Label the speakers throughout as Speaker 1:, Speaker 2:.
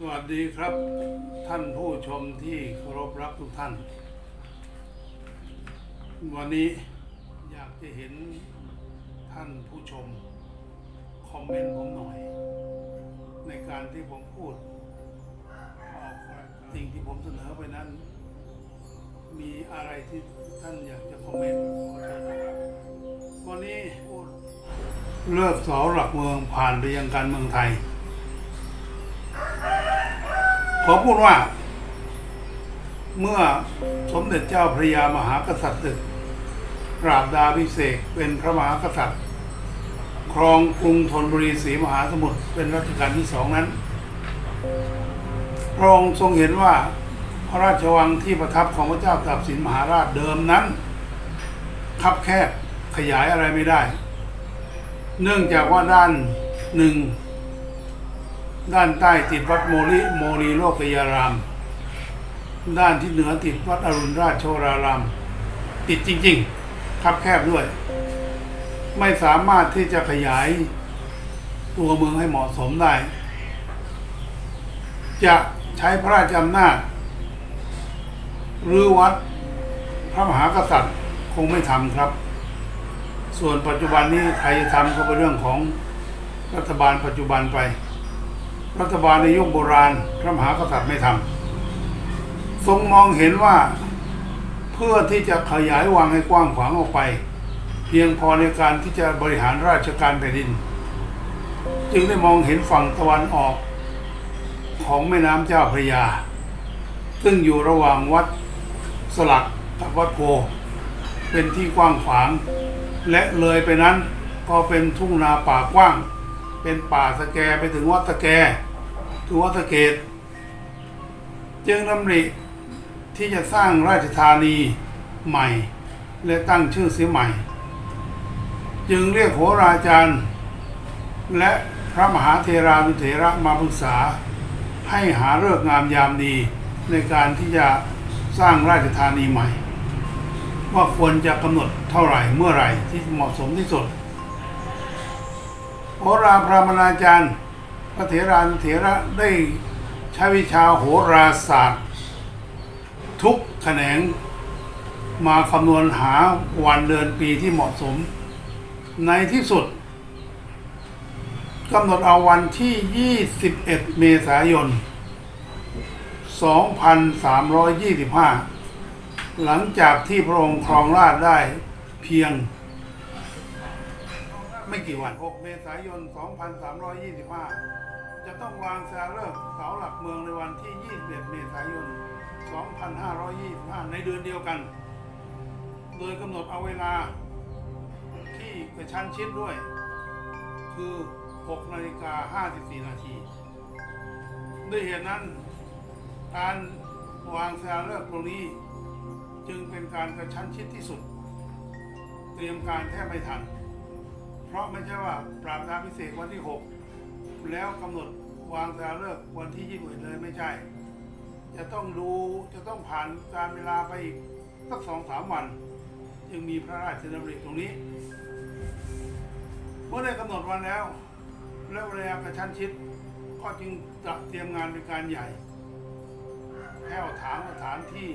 Speaker 1: สวัสดีครับ ท่านผู้ชมที่เคารพรักทุกท่าน วันนี้อยากจะเห็นท่านผู้ชม คอมเมนต์ผมหน่อย ในการที่ผมพูดออกสิ่งที่ผมเสนอไปนั้น มีอะไรที่ท่านอยากจะคอมเมนต์ขอเชิญนะครับวันนี้เลิกสาหลักเมืองผ่านไปยังการเมืองไทย อพูดว่า เมื่อสมเด็จเจ้าพระยามหากษัตริย์ศึกปราบดาพิเศษเป็นพระมหากษัตริย์ ครองกรุงธนบุรีศรีมหาสมุทรเป็นรัชกาลที่สองนั้นพระองค์ทรงเห็นว่าพระราชวังที่ประทับของพระเจ้าตากสินมหาราชเดิมนั้นคับแคบขยายอะไรไม่ได้ เนื่องจากว่าด้านหนึ่ง ด้านใต้ติดวัดโมลิโมลีโลกยาราม ด้านที่เหนือติดวัดอรุณราชโชราราม ติดจริงๆคับแคบด้วย ไม่สามารถที่จะขยายตัวเมืองให้เหมาะสมได้ จะใช้พระราชอำนาจหรือวัดพระมหากษัตริย์คงไม่ทำครับ ส่วนปัจจุบันนี้ใครจะทำก็เป็นเรื่องของรัฐบาลปัจจุบันไป รัฐบาลในยุคโบราณพระมหากษัตริย์ไม่ทำทรงมองเห็นว่าเพื่อที่จะขยายวังให้กว้างขวางออกไป เพียงพอในการที่จะบริหารราชการแผ่นดิน จึงได้มองเห็นฝั่งตะวันออกของแม่น้ำเจ้าพระยา ซึ่งอยู่ระหว่างวัดสลักกับวัดโพเป็นที่กว้างขวาง และเลยไปนั้นก็เป็นทุ่งนาป่ากว้าง เป็นป่าสแกไปถึงวัดสแก ถึงวัดสเกตจึงดำริที่จะสร้างราชธานีใหม่ และตั้งชื่อเสียใหม่ จึงเรียกโหราจารย์ และพระมหาเทรานุเถระมาปรึกษา ให้หาเลิกงามยามดีในการที่จะสร้างราชธานีใหม่ ว่าควรจะกำหนดเท่าไหร่เมื่อไหร่ที่เหมาะสมที่สุดโหราพรามณาจารย์ ระเถรานุเถระได้ใช้วิชาโหราศาสตร์ ทุกแขนงมาคำนวณหาวันเดือนปีที่เหมาะสม ในที่สุดกำหนดเอาวันที่ 21 เมษายน 2325 หลังจากที่พระองค์ครองราชได้เพียง ไม่กี่วัน 6 เมษายน 2325 จะต้องวางสาเลิกเสาหลักเมืองในวันที่ 21 เมษายน 2525 ในเดือนเดียวกัน โดยกำหนดเอาเวลาที่กระชั้นชิดด้วย คือ 6 นาฬิกา 54 นาที ด้วยเหตุนั้น การวางสาเลิกตรงนี้จึงเป็นการกระชั้นชิดที่สุด เตรียมการแทบไม่ทัน เพราะไม่ใช่ว่าปราบดาพิเศษวันที่ 6 แล้วกำหนด วางสาเลิกวันที่ยี่สิบเลยไม่ใช่ จะต้องดูจะต้องผ่านการเวลาไปอีกสักสองสามวัน จึงมีพระราชดำริตรงนี้ เมื่อได้กำหนดวันแล้ว และเวลากระชั้นชิด ก็จึงจะเตรียมงานเป็นการใหญ่แผ้วถางสถานที่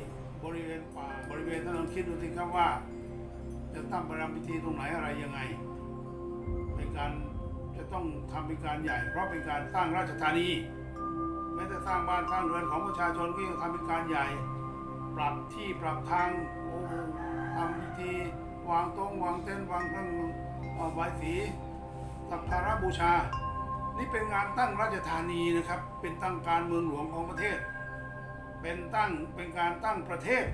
Speaker 1: บริเวณป่าบริเวณท่านลองคิดดูสิครับว่า จะตั้งประรำพิธีตรงไหนอะไรยังไงเป็นการ ต้องทำเป็นการใหญ่ เพราะเป็นการสร้างราชธานีแม้แต่สร้างบ้านสร้างเรือนของประชาชนก็ยังทำเป็นการใหญ่ ปรับที่ปรับทางโอ้ทำพิธีวางต๊ะวางเต็นท์วางเครื่องเอาใบายสีสักการะบูชา นี่เป็นงานตั้งราชธานีนะครับ เป็นตั้งการเมืองหลวงของประเทศ เป็นตั้งเป็นการตั้งประเทศ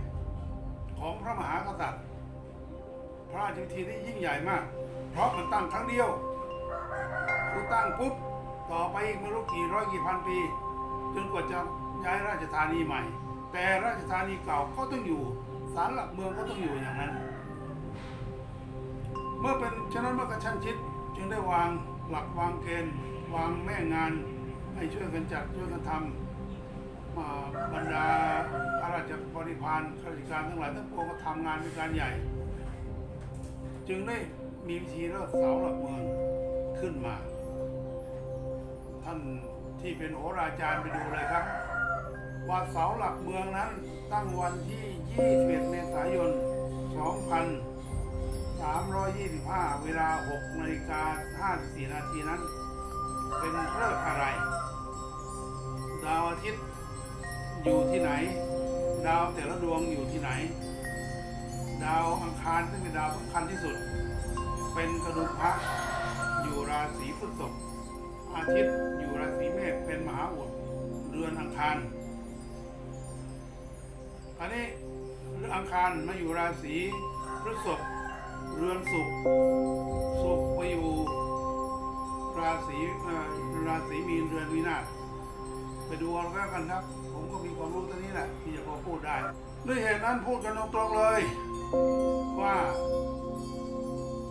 Speaker 1: ของพระมหากษัตริย์ พระราชพิธีที่ยิ่งใหญ่มาก เพราะมันตั้งครั้งเดียว คือตั้งปุ๊บต่อไปอีกไม่รู้กี่ร้อยกี่พันปี จนกว่าจะย้ายราชธานีใหม่ แต่ราชธานีเก่าก็ต้องอยู่ศาลหลักเมืองก็ต้องอยู่อย่างนั้น เมื่อเป็นฉะนั้นเมื่อกระชั้นชิดจึงได้วางหลักวางเกณฑ์วางแม่งานให้ช่วยกันจัดช่วยกันทำบรรดาข้าราชบริพารข้าราชการทั้งหลายทั้งปวงก็ทำงานเป็นการใหญ่ จึงได้มีวิธีเลิกเสาหลักเมือง ขึ้นมา ท่านที่เป็นโหราจารย์ไปดูเลยครับ วัดเสาหลักเมืองนั้นตั้งวันที่ 21 เมษายน 2325 เวลา 6นาฬิกา54 นาทีนั้น เป็นเรื่องอะไร ดาวอาทิตย์อยู่ที่ไหน ดาวแต่ละดวงอยู่ที่ไหน ดาวอังคารซึ่งเป็นดาวสำคัญที่สุด เป็นกระดุมพระ ราศีพฤษภอาทิตย์อยู่ราศีเมษเป็นมหาอุดเรือนอังคารอันนี้เรือนอังคารมาอยู่ราศีพฤษภเรือนศุกร์ศุกร์ไปอยู่ราศีราศีมีนเรือนวินาศไปดูเอาแล้วกันครับ ผมก็มีความรู้ตัวนี้แหละที่จะพอพูดได้ด้วยเหตุนั้นพูดกันตรงๆเลย ว่า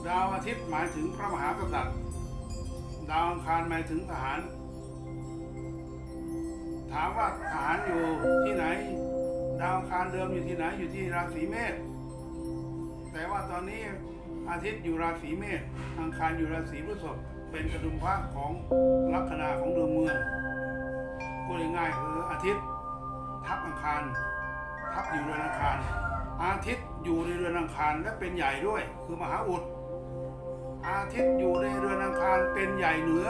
Speaker 1: ดาวอาทิตย์หมายถึงพระมหากษัตริย์ ดาวอังคารหมายถึงทหาร ถามว่าทหารอยู่ที่ไหน ดาวอังคารเดิมอยู่ที่ไหนอยู่ที่ราศีเมษแต่ว่าตอนนี้อาทิตย์อยู่ราศีเมษอังคารอยู่ราศีพฤษภเป็นกระดุมพระของลัคนาของดวงเมืองพูดง่ายๆคืออาทิตย์ ทับอังคาร ทับอยู่เรือนอังคาร อาทิตย์อยู่ในเรือนอังคารและเป็นใหญ่ด้วย คือมหาอุด อาทิตย์อยู่ในเรือนอังคารเป็นใหญ่เหนือ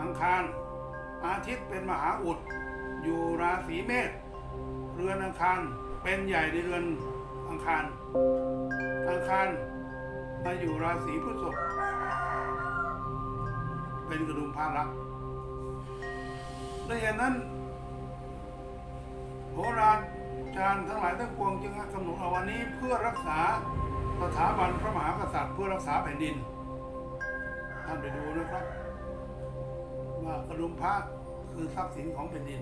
Speaker 1: อังคาร อาทิตย์เป็นมหาอุด อยู่ราศีเมษเรือนอังคารเป็นใหญ่ในเรือนอังคาร อังคารมาอยู่ราศีพฤษภเป็นกระดุมพารักดังนั้นโหราจารย์ทั้งหลายทั้งปวงจึงกำหนดเอาวันนี้เพื่อรักษาสถาบันพระมหากษัตริย์เพื่อรักษาแผ่นดินานไปดูนะครับ ว่ากระดุมพระคือทรัพย์สินของแผ่นดิน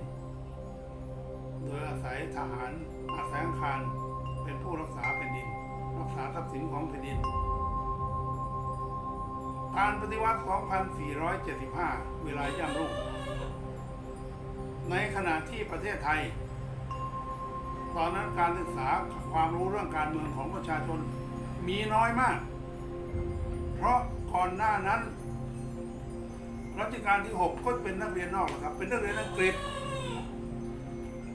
Speaker 1: โดยอาศัยทหารอาศัยอังคารเป็นผู้รักษาแผ่นดิน รักษาทรัพย์สินของแผ่นดิน การปฏิวัติ 2475 เวลาย่ำรุ่ง ในขณะที่ประเทศไทย ตอนนั้นการศึกษาความรู้เรื่องการเมืองของประชาชนมีน้อยมาก เพราะก่อนหน้านั้น รัชกาลที่ 6 ก็เป็นนักเรียนนอกหรอครับ เป็นนักเรียนอังกฤษ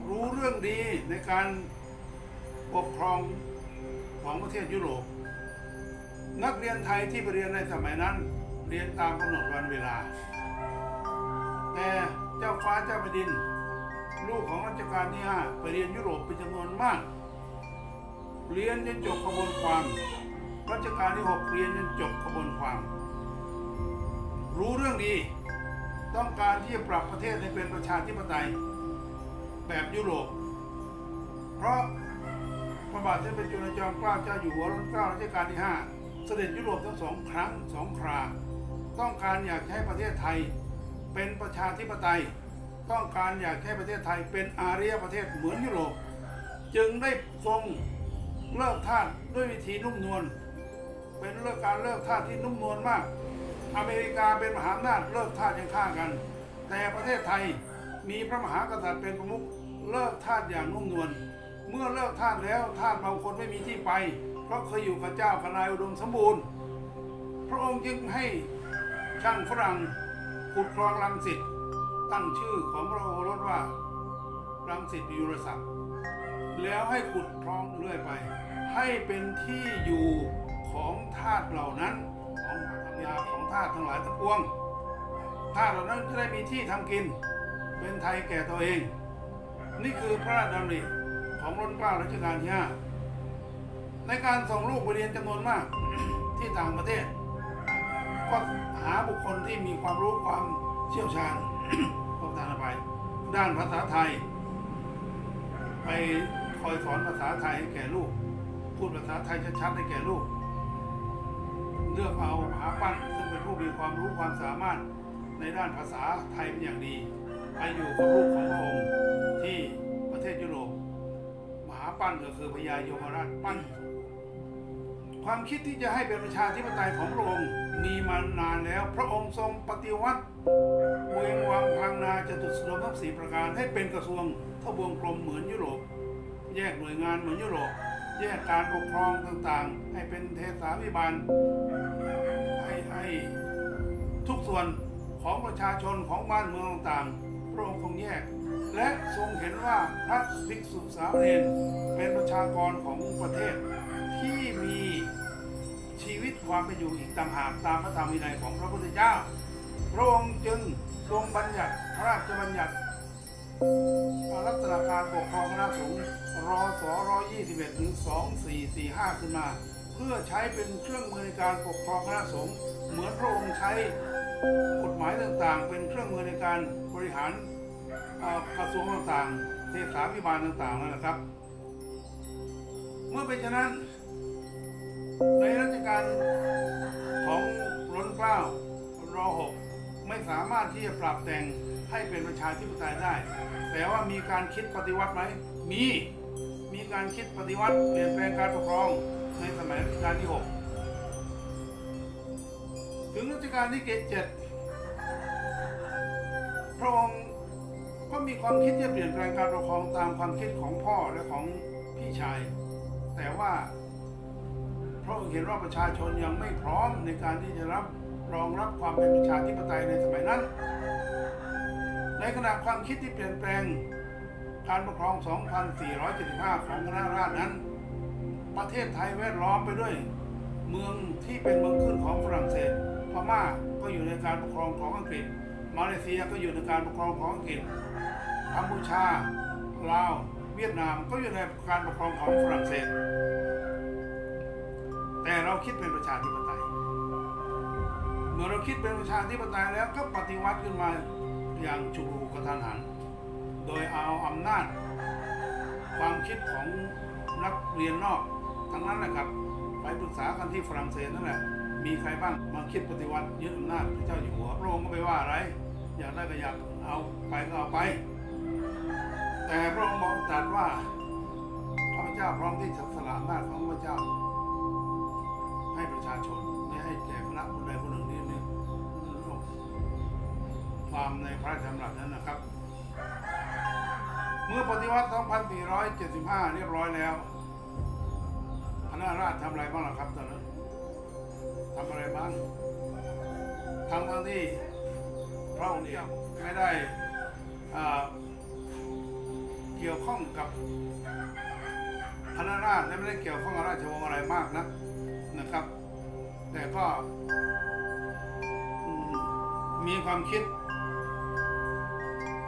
Speaker 1: รู้เรื่องดีในการปกครองของประเทศยุโรป นักเรียนไทยที่ไปเรียนในสมัยนั้น เรียนตามกำหนดวันเวลา แต่เจ้าฟ้าเจ้าแผ่นดิน ลูกของรัชกาลที่ 5 ไปเรียนยุโรปเป็นจำนวนมาก เรียนจนจบกระบวนความรัชกาลที่ 6 เรียนจนจบกระบวนความ รู้เรื่องดี ต้องการที่จะปรับประเทศให้เป็นประชาธิปไตย แบบยุโรป เพราะพระบาทสมเด็จพระจุลจอมเกล้าเจ้าอยู่หัวรัชกาลรัชกาลที่ 5 เสด็จยุโรปทั้งสองครั้งสองครา ต้องการอยากให้ประเทศไทยเป็นประชาธิปไตย ต้องการอยากให้ประเทศไทยเป็นอารยประเทศเหมือนยุโรป จึงได้ทรงเลิกทาสด้วยวิธีนุ่มนวลเป็นเลิกการเลิกทาสที่นุ่มนวลมาก อเมริกาเป็นมหาอำนาจเลิกทาสยังฆ่ากัน แต่ประเทศไทยมีพระมหากษัตริย์เป็นประมุขเลิกทาสอย่างนุ่มนวลเมื่อเลิกทาสแล้วทาสบางคนไม่มีที่ไป เพราะเคยอยู่กับเจ้าคณายอุดมสมบูรณ์ พระองค์จึงให้ช่างฝรั่งขุดคลองลังสิตตั้งชื่อของพระโอรสว่ารังสิตยุรศักดิ์แล้วให้ขุดคลองเรื่อยไป ให้เป็นที่อยู่ของทาสเหล่านั้นของ ยาของทาสทั้งหลายทั้งปวงทาสเหล่านั้นจะได้มีที่ทำกิน เป็นไทยแก่ตัวเอง นี่คือพระราชดำริของรัชการัชกาลที่ห้าในการส่งลูกไปเรียนจำนวนมากที่ต่างประเทศ ก็หาบุคคลที่มีความรู้ความเชี่ยวชาญขอประทานอภัยด้านภาษาไทย ไปคอยสอนภาษาไทยให้แก่ลูก พูดภาษาไทยชัดๆให้แก่ลูก เลือกเอาหาปั้นซึ่งเป็นผู้มีความรู้ความสามารถในด้านภาษาไทยเป็นอย่างดีไปอยู่กับลูกของพระองค์ที่ประเทศยุโรปมหาปั้นก็คือพญายมราชปั้น ความคิดที่จะให้เป็นประชาธิปไตยของพระองค์มีมานานแล้ว พระองค์ทรงปฏิวัติเวียงวังพังนาจตุสรมทั้งสี่ประการให้เป็นกระทรวงทบวงกลมเหมือนยุโรป แยกหน่วยงานเหมือนยุโรป แยกการปกครองต่างๆ ให้เป็นเทศาพิบาลให้ให้ทุกส่วนของประชาชนของบ้านเมืองต่างๆ พระองค์ทรงแยก และทรงเห็นว่าพระภิกษุสามเณรเป็นประชากรของประเทศที่มีชีวิตความเป็นอยู่อีกต่างหากตามพระธรรมวินัยของพระพุทธเจ้า พระองค์จึงทรงบัญญัติพระราชบัญญัติ ลักษณะการปกครองคณะสงฆ์รอส121ถึง2445ขึ้นมา เพื่อใช้เป็นเครื่องมือในการปกครองคณะสงฆ์เหมือนพระองค์ใช้กฎหมายต่างๆ เป็นเครื่องมือในการบริหารกระทรวงต่างๆ เทศาพิบาลต่างๆนั่นแหละครับ เมื่อเป็นฉะนั้น ในรัชกาลของร้นเกล้ารอหกไม่สามารถที่จะปรับแต่ง ให้เป็นประชาธิปไตยได้ แต่ว่ามีการคิดปฏิวัติไหม มี มีการคิดปฏิวัติเปลี่ยนแปลงการปกครองในสมัยรัชกาลที่ 6 ถึงรัชกาลที่เจ็ดพระองค์ก็มีความคิดที่จะเปลี่ยนแปลงการปกครองตามความคิดของพ่อและของพี่ชาย แต่ว่าพราะเห็นว่าประชาชนยังไม่พร้อมในการที่จะรับรองรับความเป็นประชาธิปไตยในสมัยนั้น ขณะความคิดที่เปลี่ยนแปลงการปกครอง 2475 ของคณะราษฎรนั้น ประเทศไทยแวดล้อมไปด้วย เมืองที่เป็นเมืองขึ้นของฝรั่งเศส พม่าก็อยู่ในการปกครองของอังกฤษ มาเลเซียก็อยู่ในการปกครองของอังกฤษ กัมพูชา ลาว เวียดนามก็อยู่ในการปกครองของฝรั่งเศส แต่เราคิดเป็นประชาธิปไตย เมื่อเราคิดเป็นประชาธิปไตยแล้วก็ปฏิวัติขึ้นมา อย่างฉุกกระทันหัน โดยเอาอำนาจ ความคิดของนักเรียนนอก ทั้งนั้นแหละครับ ไปปรึกษากันที่ฝรั่งเศสนั่นแหละ มีใครบ้างมาคิดปฏิวัติยึดอำนาจพระเจ้าอยู่หัวพระองค์ก็ไม่ว่าอะไร อยากได้ก็อยากเอาไปก็เอาไป แต่พระองค์บอกตรัสว่าข้าพเจ้าพร้อมที่จะสละอำนาจของพระเจ้า ให้ประชาชนไม่ให้แก่ ความในพระราชดำรัสนั้นนะครับ เมื่อปฏิวัติ 2475 เรียบร้อยแล้วคณะราษฎรทำอะไรบ้างล่ะครับตอนนั้นทำอะไรบ้างทั้งทั้งที่พระองค์เนี่ยไม่ได้เกี่ยวข้องกับคณะราษฎรและไม่ได้เกี่ยวข้องกับราชวงศ์อะไรมากนะนะครับ แต่ก็มีความคิด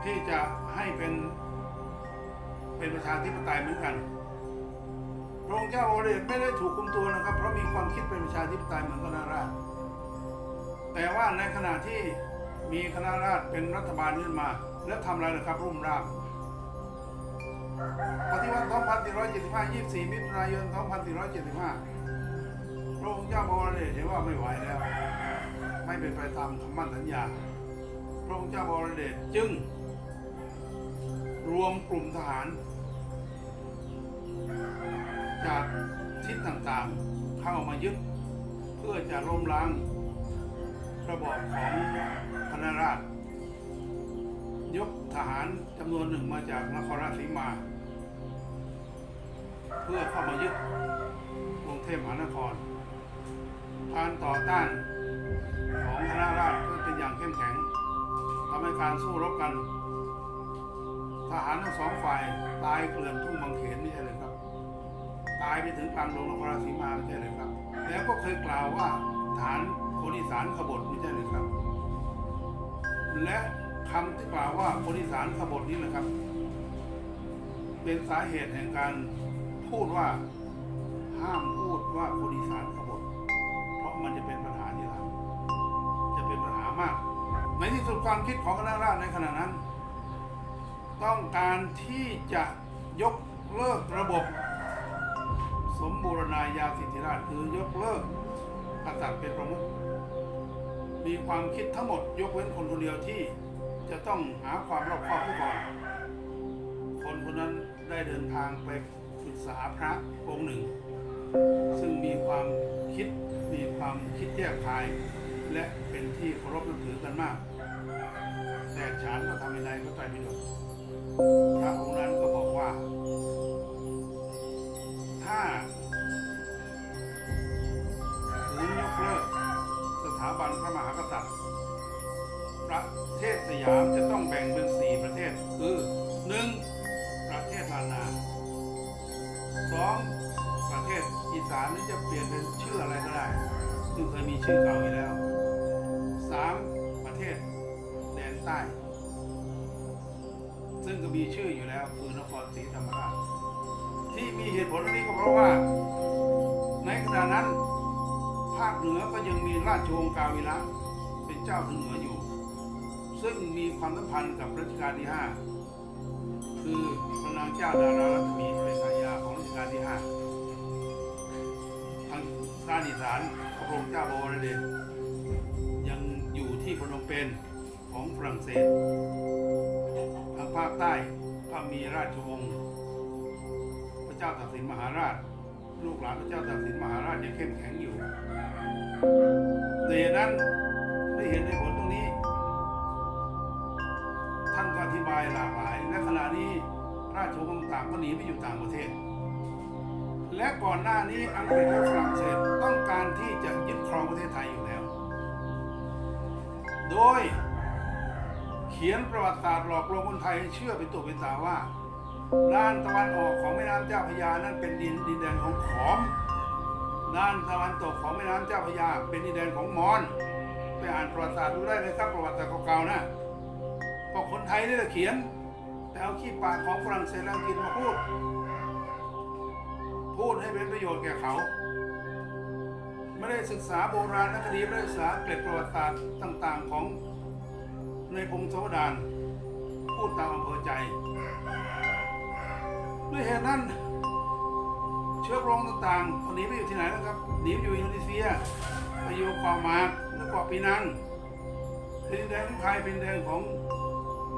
Speaker 1: ที่จะให้เป็นเป็นประชาธิปไตยเหมือนกัน พระองค์เจ้าโอรสไม่ได้ถูกคุมตัวนะครับ เพราะมีความคิดเป็นประชาธิปไตยเหมือนคณะราษฎรแต่ว่าในขณะที่มีคณะราษฎรเป็นรัฐบาลขึ้นมา แล้วทำอะไรนะครับ รุ่มร่ามปฏิวัติ 2475 24 มิถุนายน 2475 พระองค์เจ้าโอรสเห็นว่าไม่ไหวแล้ว ไม่เป็นไปตามคำมั่นสัญญา พระองค์เจ้าบรเดชจึง รวมกลุ่มทหาร จากทิศต่างๆเข้ามายึด เพื่อจะล้มล้างระบอบของคณะราษฎรยกทหารจำนวนหนึ่งมาจากนครราชสีมา เพื่อเข้ามายึดกรุงเทพมหานครการต่อต้านของคณะราษฎรก็เป็นอย่างเข้มแข็งทำให้การสู้รบกัน ทหารทั้งสองฝ่ายตายเกลื่อนทุ่งบางเขนไม่ใช่เลยครับ ตายไปถึงกลางดงนครราชสีมาไม่ใช่เลยครับ แล้วก็เคยกล่าวว่าฐานคนอีสานขบฏไม่ใช่เลยครับ และคำที่กล่าวว่าคนอีสานขบฏนี้นะครับ เป็นสาเหตุแห่งการพูดว่าห้ามพูดว่าคนอีสานขบฏเพราะมันจะเป็นปัญหาที่หลังจะเป็นปัญหามาก ในที่สุดความคิดของคณะราษฎรในขณะนั้น ต้องการที่จะยกเลิกระบบ สมบูรณาญาสิทธิราชคือยกเลิกกษัตริย์เป็นประมุขมีความคิดทั้งหมดยกเว้นคนคนเดียวที่จะต้องหาความรอบคอบผู้ก่อน คนคนนั้นได้เดินทางไปปรึกษาพระองค์หนึ่ง ซึ่งมีความคิดมีความคิดแยกคาย และเป็นที่เคารพนับถือกันมาก แต่ฉันก็ทำไม่ได้ก็ใจไม่โดน พระองค์นั้นก็บอกว่า ถ้าถึงยกเลิกสถาบันพระมหากษัตริย์ ประเทศสยามจะต้องแบ่งเป็นสี่ประเทศ คือหนึ่งประเทศลานาสองประเทศอีสานนี่จะเปลี่ยนเป็นชื่ออะไรก็ได้ซึ่งเคยมีชื่อเก่า ราชวงศ์กาวิระเป็นเจ้าทางเหนืออยู่ ซึ่งมีความสัมพันธ์กับรัชกาลที่ 5 คือพระนางเจ้าดารารัตมีเป็นภรรยาของรัชกาลที่ 5 ทางด้านอีสานพระองค์เจ้าบวรเดชยังอยู่ที่พนมเปญของฝรั่งเศสทางภาคใต้ก็มีราชวงศ์พระเจ้าตากสินมหาราช ลูกหลานพระเจ้าตากสินมหาราชยังเข้มแข็งอยู่ในเหตุนั้นได้เห็นในผลตรงนี้ ท่านก็อธิบายหลากหลายและขณะนี้ราชวงศ์ต่างก็หนีไปอยู่ต่างประเทศ และก่อนหน้านี้อังกฤษและฝรั่งเศสต้องการที่จะยึดครองประเทศไทยอยู่แล้ว โดยเขียนประวัติศาสตร์หลอกลวงคนไทยให้เชื่อเป็นตัวเป็นตาว่า ด้านตะวันออกของแม่น้ำเจ้าพระยานั้นเป็นดินดินแดนของขอม ด้านตะวันตกของแม่น้ำเจ้าพระยา เป็นดินแดนของมอญไปอ่านประวัติศาสตร์ดูได้เลยครับประวัติศาสตร์เก่าๆนะพราะคนไทยนี่แหละเขียน แต่เอาขี้ปากของฝรั่งเศสและอังกฤษมาพูด พูดให้เป็นประโยชน์แก่เขา ไม่ได้ศึกษาโบราณคดีไม่ได้ศึกษาเกร็ดประวัติศาสตร์ต่างๆของในพงศาวดารพูดตามอำเภอใจ ด้วยเหตุนั้น เชื้อโรคต่างๆหนีไปอยู่ที่ไหนแล้วครับหนีไปอยู่อินโดนีเซียไปอยู่เกาะหมาและเกาะปีนังเป็นดินแดนของใครเป็นแดนของ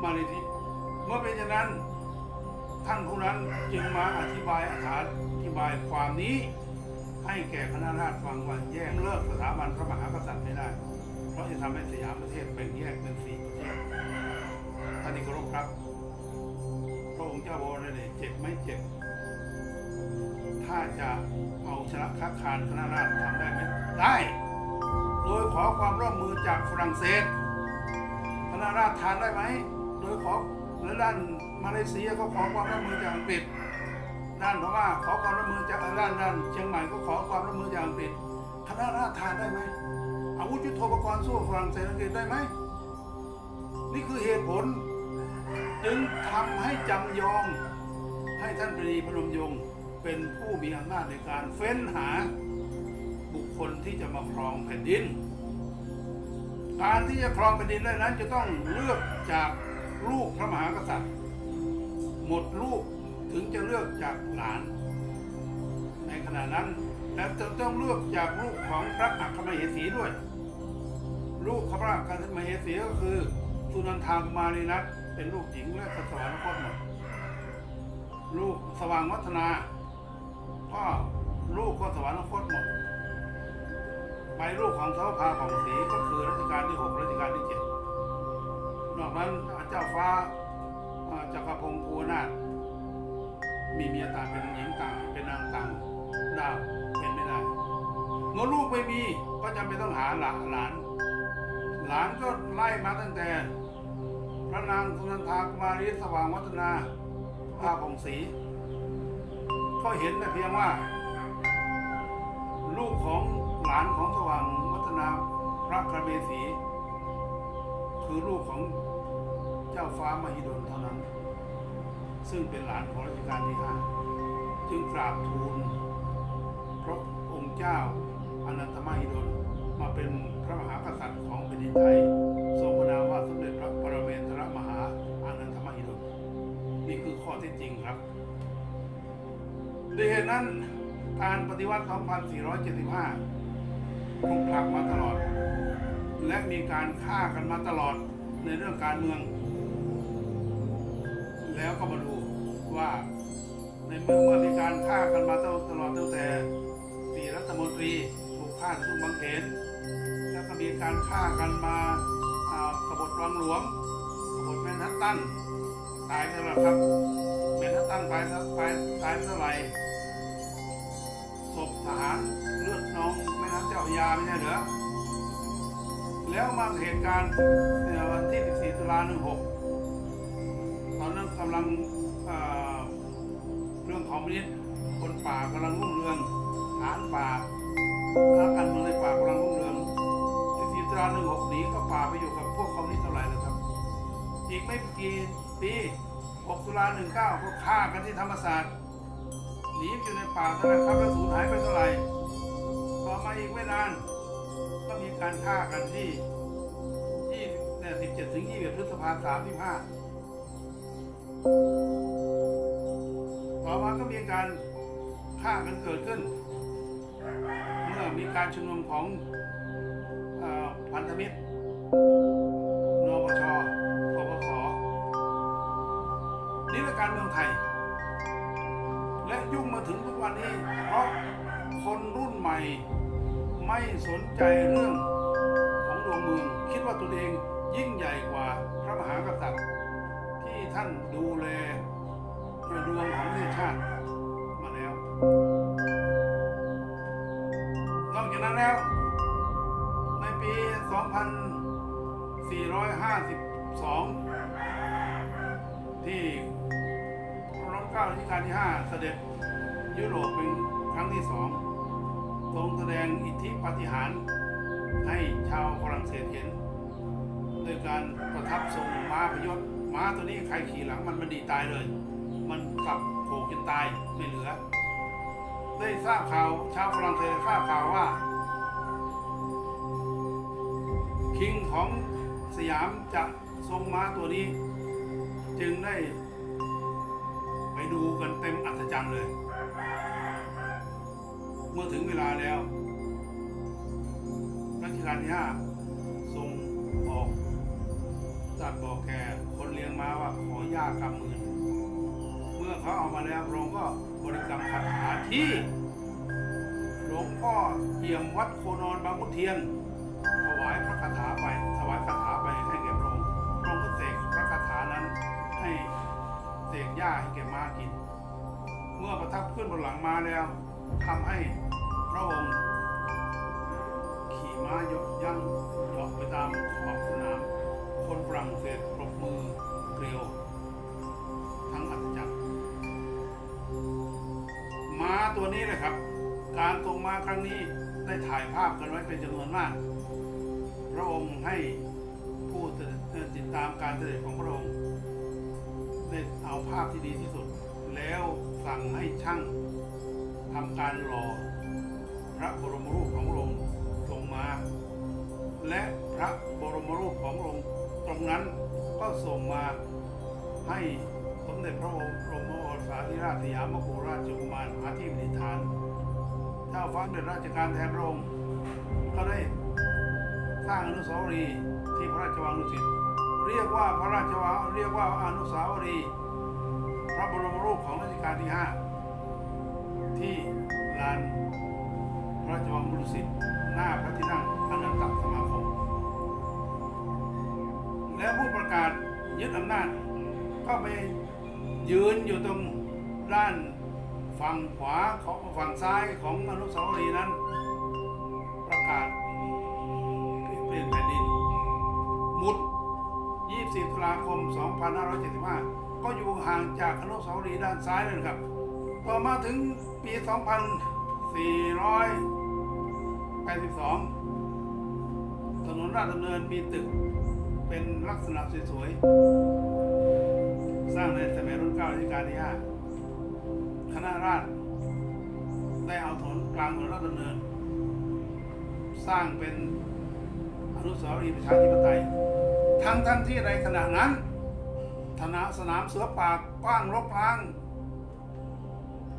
Speaker 1: มาเลเซียเมื่อเป็นอย่างนั้นท่านผู้นั้นจึงมาอธิบายอธิบายความนี้ ให้แก่คณะราษฎรฟังว่าแยกเลิกสถาบันพระมหากษัตริย์ไม่ได้ เพราะจะทำให้สยามประเทศแบ่งแยกเป็นสี่ประเทศท่านที่เคารพครับ องค์เจ้าวรเดชเจ็บไหม่เจ็บ ถ้าจะเอาชนะค้าคารคณะราษฎรทำได้ไหมได้ โดยขอความร่วมมือจากฝรั่งเศสคณะราษฎรทานได้ไหม โดยขอและด้านมาเลเซียก็ขอความร่วมมือจากอังกฤษ ด้านพม่าขอความร่วมมือจากด้านด้านเชียงใหม่ก็ขอความร่วมมือจากอังกฤษคณะราษฎรทานได้ไหมอาวุธยุทโธปกรณ์สู้ฝรั่งเศสอังกฤษได้ไหม นี่คือเหตุผล จึงทำให้จำยอมให้ท่านปรีพนมยงค์เป็นผู้มีอำนาจในการเฟ้นหาบุคคลที่จะมาครองแผ่นดิน การที่จะครองแผ่นดินได้นั้น จะต้องเลือกจากลูกพระมหากษัตริย์ หมดลูกถึงจะเลือกจากหลาน ในขณะนั้นและจะต้องเลือกจากลูกของพระอัครมเหสีด้วย ลูกพระอัครมเหสีก็คือสุนันทามารีนัท เป็นลูกหญิงและสวรรคตหมดลูกสว่างวัฒนา ก็ลูกก็สวรรคตหมดไปลูกของเท้าพาของศรีก็คือรัชกาลที่หกรัชกาลที่เจ็ดนอกนั้นเจ้าฟ้าอ่าจักรพงศ์ภูนาถมีเมียตาเป็นหญิงต่างเป็นนางต่างดาวเป็นไม่ได้เมื่อลูกไม่มีก็จำเป็นต้องหาหลานหลาน หลานก็ไล่มาตั้งแต่ พระนางสุนันทากุมารีสว่างวัฒนาภาพองศรีก็เห็นแต่เพียงว่า ลูกของหลานของสว่างวัฒนาพระกระเบสีคือลูกของเจ้าฟ้ามหิดลเท่านั้น ซึ่งเป็นหลานของรัชกาลที่ห้าจึงกราบทูลพระองค์เจ้าอนันตมหิดลมาเป็นพระมหากษัตริย์ของแผ่นดินไทย นั้นการปฏิวัติ 2475ถูกผลักมาตลอด และมีการฆ่ากันมาตลอดในเรื่องการเมือง แล้วก็มาดูว่าในเมื่อเมื่อมีการฆ่ากันมาตลอดตั้งแต่สี่รัฐมนตรีถูกฆ่าทุ่งบางเขนแล้วก็มีการฆ่ากันมาอ่ากบฏวังหลวงกบฏแมนฮัตตันตายไปแล้วครับแมนฮัตตันไปไปตายเท่าไหร่ารเลือดนองแม่น้ำเจ้าพยาไม่ใช่เหรอแล้วมาเหตุการณ์ในวันที่ 14 ตุลา16ตอนนั้นกำลังเเรื่องของมิตรคนป่ากำลังรุ่งเรืองฐานป่านักการเมืองในป่ากำลังรุ่งเรืองาหนึ่งหกหนีก็ป่าไปอยู่กับพวกคอมมิวนิสต์เท่าไหร่แล้วครับ อีกไม่กี่ปี 6 ตุลา19ก็ฆ่ากันที่ธรรมศาสตร์ หนีอยู่ในป่าเท่านั้นครับแล้วสูญหายไปเท่าไหร่ต่อมาอีกไม่นานก็มีการฆ่ากันที่20เนี่ย17ถึง21พฤษภาคม35ต่อมาก็มีการฆ่ากันเกิดขึ้น เมื่อมีการชุมนุมของพันธมิตรนปชปปสนี่คือการเมืองไทย และยุ่งมาถึงทุกวันนี้ เพราะคนรุ่นใหม่ไม่สนใจเรื่องของดวงเมือง คิดว่าตัวเองยิ่งใหญ่กว่าพระมหากษัตริย์ ที่ท่านดูแลดวงของประเทศชาติมาแล้ว นอกจากนั้นแล้ว ในปี 2452 ที่ พระรัชกาลที่การที่5เสด็จยุโรปเป็นครั้งที่สองทรงแสดงอิทธิปาฏิหาริย์ให้ชาวฝรั่งเศสเห็นโดยการประทับทรงม้าพยศม้าตัวนี้ใครขี่หลังมันมันดีตายเลย มันกลับโขกจนตายไม่เหลือ ได้ทราบข่าวชาวฝรั่งเศสทราบข่าวว่า คิงของสยามจะทรงม้าตัวนี้ จึงได้ ดูกันเต็มอัศจรรย์เลย เมื่อถึงเวลาแล้วรัชกาลที่ห้าทรงออกตรัดบอกแก่คนเลี้ยงม้าว่าขอย่ากำมือเมื่อเขาเอามาแล้วพระองค์ก็บริกรรมคาถาที่หลวงพ่อเอี่ยมวัดโคนอนบางขุนเทียนถวายพระคาถาไปถวายคาถาไปให้แก่พระองค์พระองค์ก็เสกพระคาถานั้นให้ เสกหญ้าให้แก่ม้ากิน เมื่อประทับขึ้นบนหลังม้าแล้วทำให้พระองค์ขี่ม้ายกย่างเหาะไปตามขอบสนาม คนฝรั่งเศสปรบมือเกลียวทั้งอัศจรรย์ม้าตัวนี้เลยครับ การทรงม้าครั้งนี้ได้ถ่ายภาพกันไว้เป็นจำนวนมาก พระองค์ให้ผู้ติดตามการเสด็จของพระองค์ ภาพที่ดีที่สุด แล้วสั่งให้ช่างทำการหล่อพระบรมรูปของพระองค์ทรงมา และพระบรมรูปของพระองค์ตรงนั้นก็ส่งมาให้สมเด็จพระบรมโอรสาธิราชสยามกุฎราชกุมารมาที่ปณิธานเจ้าฟ้าเด็จราชการแทนพระองค์ก็ได้สร้างอนุสาวรีย์ที่พระราชวังดุสิตเรียกว่าพระราชวังเรียกว่าอนุสาวรีย์ ระบรมรูปของรัชกาลที่ 5 ที่ลานพระราชวังดุสิตหน้าพระที่นั่งอนันตสมาคม แล้วผู้ประกาศยึดอำนาจก็ไปยืนอยู่ตรงด้านฝั่งขวาของฝั่งซ้ายของอนุสาวรีย์นั้น ประกาศเปลี่ยนแผ่นดิน มุด 24 ตุลาคม 2575 ก็อยู่ห่างจากอนุสาวรีย์ด้านซ้ายเลยนะครับ ต่อมาถึงปี 2482 ถนนราชดำเนินมีตึกเป็นลักษณะสวยๆ สร้างในสมัยรุ่นเก้ารัชกาลที่ 5 คณะราษฎรได้เอาถนนกลางถนนราชดำเนิน สร้างเป็นอนุสาวรีย์ประชาธิปไตย ทั้งทั้งที่ในขณะนั้น ธนาสนามเสือป่ากว้างรกร้าง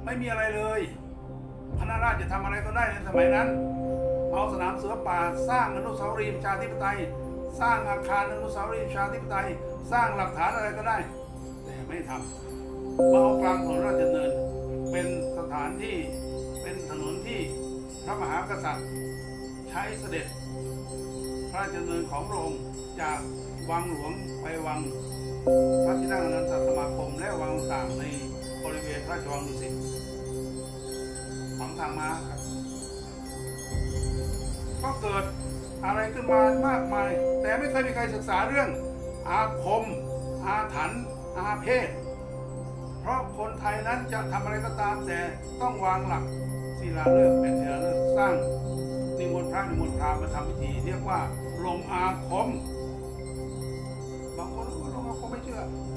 Speaker 1: ไม่มีอะไรเลยคณะราษฎรจะทำอะไรก็ได้ในสมัยนั้นเอาสนามเสือป่าสร้างอนุสาวรีย์ประชาธิปไตย สร้างอาคารอนุสาวรีย์ประชาธิปไตย สร้างหลักฐานอะไรก็ได้ แต่ไม่ทำมาเอากลางถนนราชดำเนิน เป็นสถานที่เป็นถนนที่พระมหากษัตริย์ ใช้เสด็จ พระราชดำเนินของพระองค์จากวังหลวงไปวัง พระที่นั่งอนันตสมาคมและวังต่างในบริเวณพระราชวังดุสิตของทางมาครับก็เกิดอะไรขึ้นมามากมาย แต่ไม่เคยมีใครศึกษาเรื่อง อาคม อาถรรพ์อาเพศ เพราะคนไทยนั้นจะทำอะไรก็ตามแต่ต้องวางหลักศิลาฤกษ์เป็นศิลาฤกษ์สร้างนิมนต์พระนิมนต์พราหมณ์มาทำพิธี เรียกว่าลงอาคม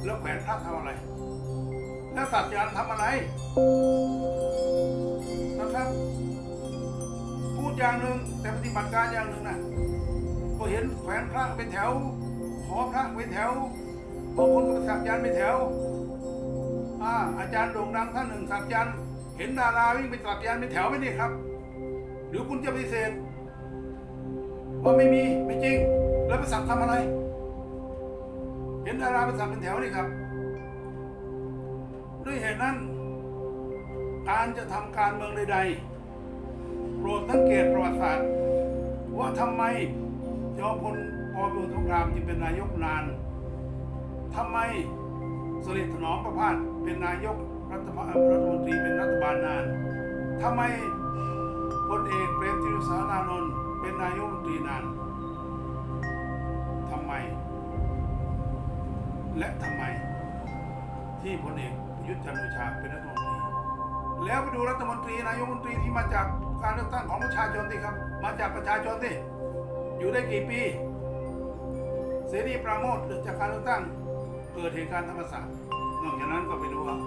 Speaker 1: แล้วแขวนพระทำอะไร แล้วสัตยานทำอะไรนะครับ พูดอย่างหนึ่งแต่ปฏิบัติการอย่างหนึ่งนะก็เห็นแขวนพระเป็นแถว ขอพระเป็นแถวบางคนก็สักยันเป็นแถวอ่าอาจารย์โด่งดังท่านหนึ่งสักยันเห็นดาราวิ่งไปสักยันเป็นแถวไม่นี่ครับ หรือคุณจะปฏิเสธว่าไม่มีไม่จริง แล้วไปสักทำอะไร เห็นดาราไปสักเป็นแถวนี่ครับด้วยเหตุนั้น การจะทำการเมืองใดๆ โปรดสังเกตประวัติศาสตร์ ว่าทำไมจอมพลปพิบูลสงครามจึงเป็นนายกนานทำไมสฤษดิ์ถนอมประพาสเป็นนายกรัฐมนตรีเป็นรัฐบาลนานทำไมพลเอกเปรมติรสารานนท์เป็นนายกรัฐมนตรีนานทำไม และทำไม ที่พลเอกประยุทธ์จันทร์โอชาเป็นรัฐมนตรี แล้วไปดูรัฐมนตรีนายกรัฐมนตรีที่มาจากการเลือกตั้งของประชาชนสิครับ มาจากประชาชนสิอยู่ได้กี่ปีเสรีปราโมทจากการเลือกตั้งเกิดเหตุการณ์ธรรมศาสตร์นอกจากนั้นก็ไปดูว่า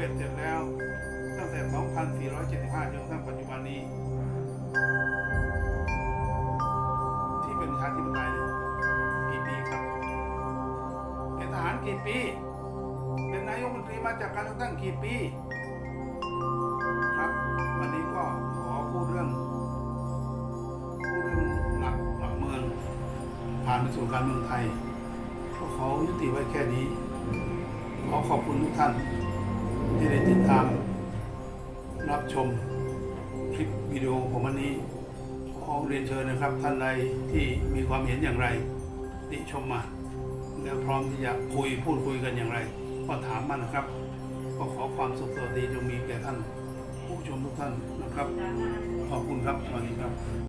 Speaker 1: บ็ดเสร็จแล้ว ตั้งแต่ 2475 จนกระทั่งปัจจุบันนี้ ที่เป็นชาธิปไตยเนี่ยกี่ปีครับ เป็นทหารกี่ปี เป็นนายกรัฐมนตรีมาจากการเลือกตั้งกี่ปี ครับ วันนี้ก็ขอพูดเรื่องพูดเรื่องหลักหลักเมือง ผ่านไปสู่การเมืองไทยก็ขอยุติไว้แค่นี้ขอขอบคุณทุกท่าน ที่ได้ติดตามรับชมคลิปวิดีโอของวันนี้ขอเรียนเชิญนะครับ ท่านใดที่มีความเห็นอย่างไรติชมมา แล้วพร้อมที่จะคุยพูดคุยกันอย่างไร ก็ถามมานะครับ ก็ขอความสุขสวัสดีจงมีแก่ท่าน ผู้ชมทุกท่านนะครับ ขอบคุณครับสวัสดีครับ